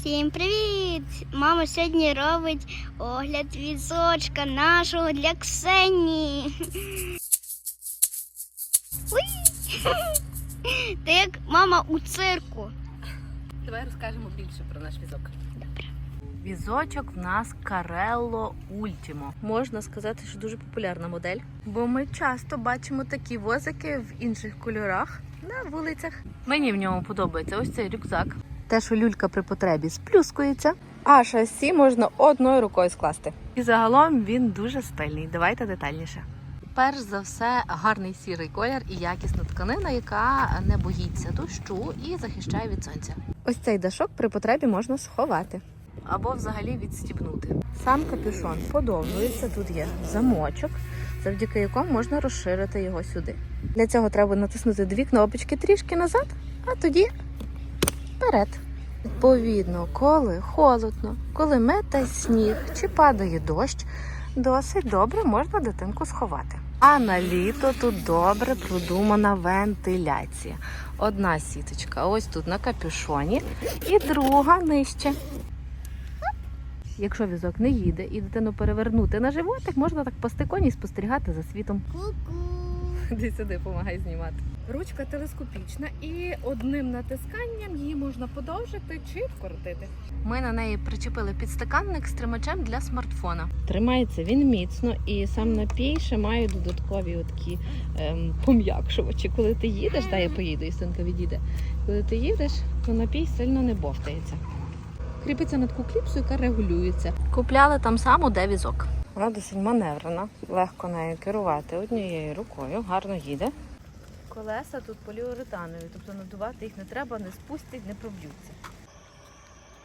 Всім привіт! Мама сьогодні робить огляд візочка нашого для Ксенії. Уй! Ти як мама у цирку. Давай розкажемо більше про наш візок. Добре. Візочок в нас Carello Ultimo. Можна сказати, що дуже популярна модель, бо ми часто бачимо такі возики в інших кольорах на вулицях. Мені в ньому подобається ось цей рюкзак. Те, що люлька при потребі сплюскується, а шасі можна одною рукою скласти. І загалом він дуже стильний. Давайте детальніше. Перш за все, гарний сірий колір і якісна тканина, яка не боїться дощу і захищає від сонця. Ось цей дашок при потребі можна сховати або взагалі відстібнути. Сам капюшон подовжується. Тут є замочок, завдяки якому можна розширити його сюди. Для цього треба натиснути дві кнопочки трішки назад, а тоді вперед. Відповідно, коли холодно, коли мете сніг чи падає дощ, досить добре можна дитинку сховати. А на літо тут добре продумана вентиляція. Одна сіточка ось тут на капюшоні, і друга нижче. Якщо візок не їде і дитину перевернути на животик, можна так по коні і спостерігати за світом. Ку-ку. Сюди, допомагай знімати. Ручка телескопічна і одним натисканням її можна подовжити чи вкоротити. Ми на неї причепили підстаканник з тримачем для смартфона. Тримається він міцно і сам напій ще має додаткові такі ем, пом'якшувачі. Коли ти їдеш, дай я поїду, і синка відійде. Коли ти їдеш, то напій сильно не бовтається. Кріпиться на таку кліпсу, яка регулюється. Купляли там само, де візок. Вона досить маневрена, легко нею керувати однією рукою, гарно їде. Колеса тут поліуретанові, тобто надувати їх не треба, не спустять, не проб'ються.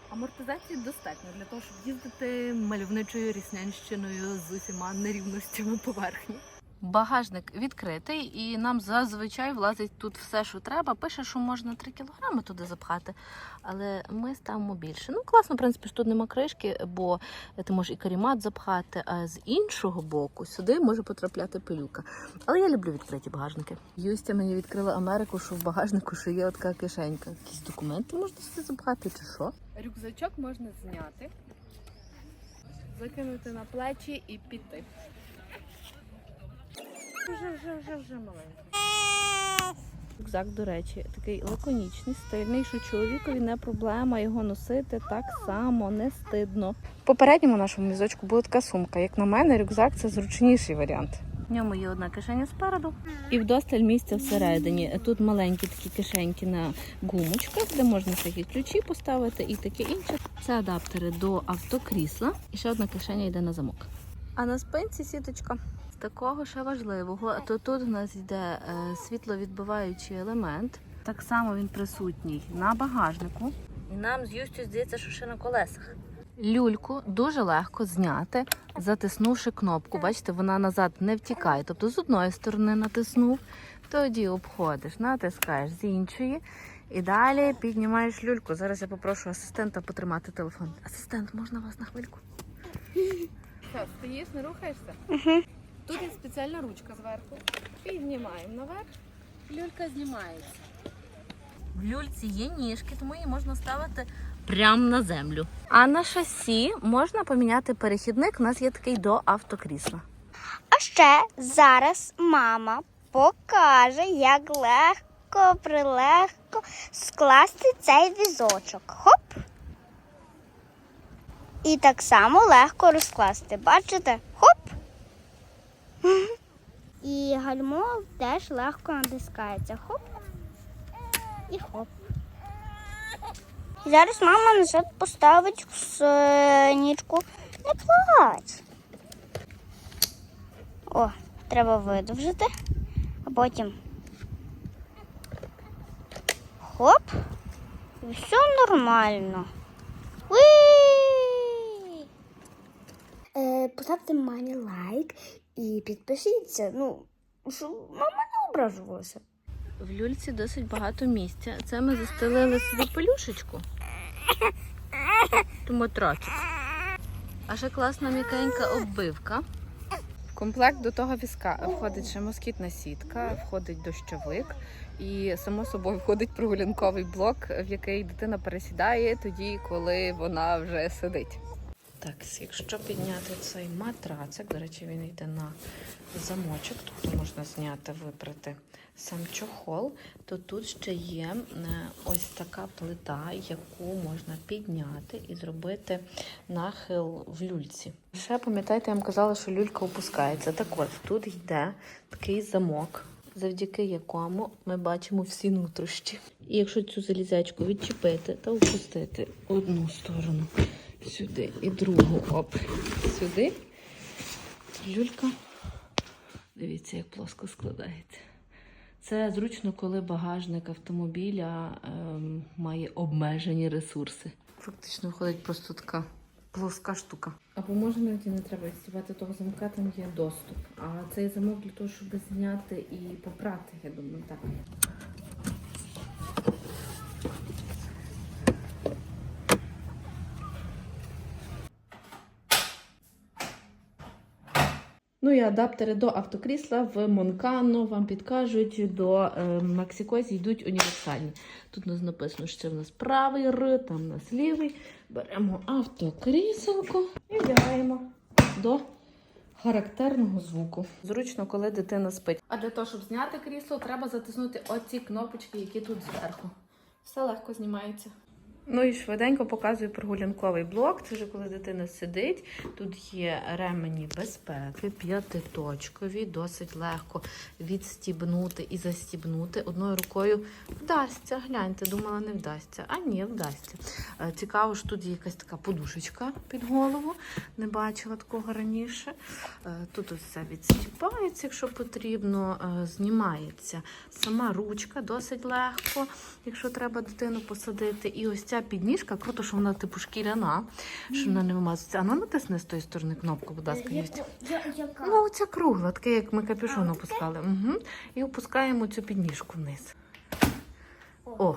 Амортизації достатньо для того, щоб їздити мальовничою ріснянщиною з усіма нерівностями поверхні. Багажник відкритий і нам зазвичай влазить тут все, що треба. Пише, що можна 3 кілограми туди запхати, але ми ставимо більше. Ну, класно, в принципі, що тут нема кришки, бо ти можеш і карімат запхати, а з іншого боку сюди може потрапляти пилюка. Але я люблю відкриті багажники. Юстя мені відкрила Америку, що в багажнику що є така кишенька. Якісь документи можна сюди запхати чи що? Рюкзачок можна зняти, закинути на плечі і піти. Вже, вже, вже, вже маленький. Рюкзак, до речі, такий лаконічний, стильний, що чоловікові не проблема його носити так само, не стидно. В попередньому нашому візочку була така сумка. Як на мене, рюкзак це зручніший варіант. В ньому є одна кишеня спереду і вдосталь місця всередині. Тут маленькі такі кишеньки на гумочках, де можна всякі ключі поставити і таке інше. Це адаптери до автокрісла. І ще одна кишеня йде на замок. А на спинці сіточка. З такого ще важливого, то тут у нас йде е, світловідбиваючий елемент. Так само він присутній на багажнику. І нам з Юстю здається, що ще на колесах. Люльку дуже легко зняти, затиснувши кнопку. Бачите, вона назад не втікає. Тобто з одної сторони натиснув, тоді обходиш, натискаєш з іншої. І далі піднімаєш люльку. Зараз я попрошу асистента потримати телефон. Асистент, можна вас на хвильку? Все, стоїш, не рухаєшся? Угу. Тут є спеціальна ручка зверху. Піднімаємо наверх, люлька знімається. В люльці є ніжки, тому її можна ставити прямо на землю. А на шасі можна поміняти перехідник. У нас є такий до автокрісла. А ще зараз мама покаже, як легко, прилегко скласти цей візочок. Хоп. І так само легко розкласти. Бачите? Хоп. І гальмо теж легко натискається. Хоп. І хоп. Зараз мама назад поставить синічку. Не плач. О, треба видовжити, а потім хоп, і все нормально. Уі! Е, поставте мамі лайк і підпишіться. Ну, щоб мама не ображувалася. В люльці досить багато місця. Це ми застелили собі пелюшечку. Тому трохи. А ще класна м'якенька оббивка. В комплект до того візка входить ще москітна сітка, входить дощовик і само собою входить прогулянковий блок, в який дитина пересідає тоді, коли вона вже сидить. Так, якщо підняти цей матрацик, до речі, він йде на замочок, тобто можна зняти, випрати сам чохол, то тут ще є е, ось така плита, яку можна підняти і зробити нахил в люльці. Ще пам'ятаєте, я вам казала, що люлька опускається. Так от тут йде такий замок, завдяки якому ми бачимо всі нутрощі. І якщо цю залізячку відчепити та опустити одну сторону сюди і другу оп, сюди, люлька, дивіться, як плоско складається. Це зручно, коли багажник автомобіля ем, має обмежені ресурси. Фактично виходить просто така плоска штука. Або може навіть не треба відстібати того замка, там є доступ. А цей замок для того, щоб зняти і попрати, я думаю, так. Ну і адаптери до автокрісла в Монкано вам підкажуть до е, Максикозі йдуть універсальні. Тут у нас написано, що це в нас правий Р, там у нас лівий. Беремо автокріселко і вдягаємо до характерного звуку. Зручно, коли дитина спить. А для того, щоб зняти крісло, треба затиснути оці кнопочки, які тут зверху. Все легко знімається. Ну і швиденько показую прогулянковий блок. Це вже коли дитина сидить. Тут є ремені безпеки, п'ятиточкові, досить легко відстібнути і застібнути. Одною рукою вдасться. Гляньте, думала, не вдасться. А ні, вдасться. Е, Цікаво, що тут є якась така подушечка під голову. Не бачила такого раніше. Е, Тут все відстібається, якщо потрібно, е, знімається. Сама ручка досить легко, якщо треба дитину посадити. І ось ця підніжка, круто, що вона типу шкіряна, що вона не вимазується. А ну натисни з тої сторони кнопку, будь ласка, Юстя. Ну, оця кругла, таке, як ми капюшон опускали. Угу. І опускаємо цю підніжку вниз. О,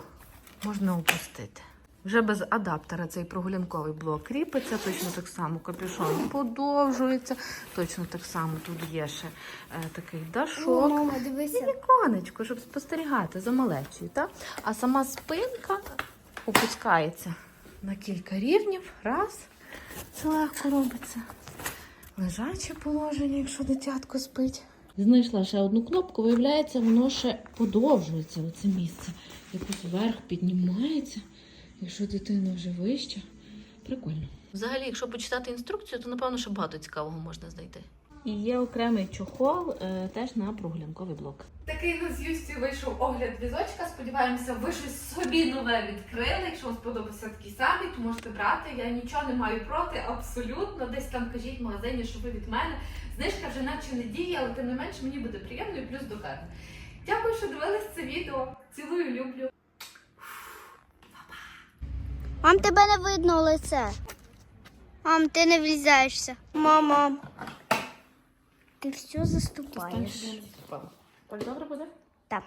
можна опустити. Вже без адаптера цей прогулянковий блок кріпиться, точно так само капюшон подовжується, точно так само тут є ще е, такий дашок. мама, дивися. Віконечко, щоб спостерігати за малечою, так? А сама спинка опускається на кілька рівнів. Раз. Це легко робиться. Лежаче положення, якщо дитятко спить. Знайшла ще одну кнопку, виявляється, воно ще подовжується оце місце. Якось вверх піднімається, якщо дитина вже вища. Прикольно. Взагалі, якщо почитати інструкцію, то напевно ще багато цікавого можна знайти. І є окремий чохол е, теж на прогулянковий блок. Такий у нас з Юстю вийшов огляд візочка. Сподіваємося, ви щось собі нове відкрили. Якщо вам сподобався такий самий, то можете брати. Я нічого не маю проти, абсолютно. Десь там кажіть в магазині, що ви від мене. Знижка вже наче не діє, але тим не менше мені буде приємно і плюс до карти. Дякую, що дивились це відео. Цілую, люблю. Мам, тебе не видно лице. Мам, ти не влізаєшся. Мама. Ти все заступаєш. Так добре буде? Так.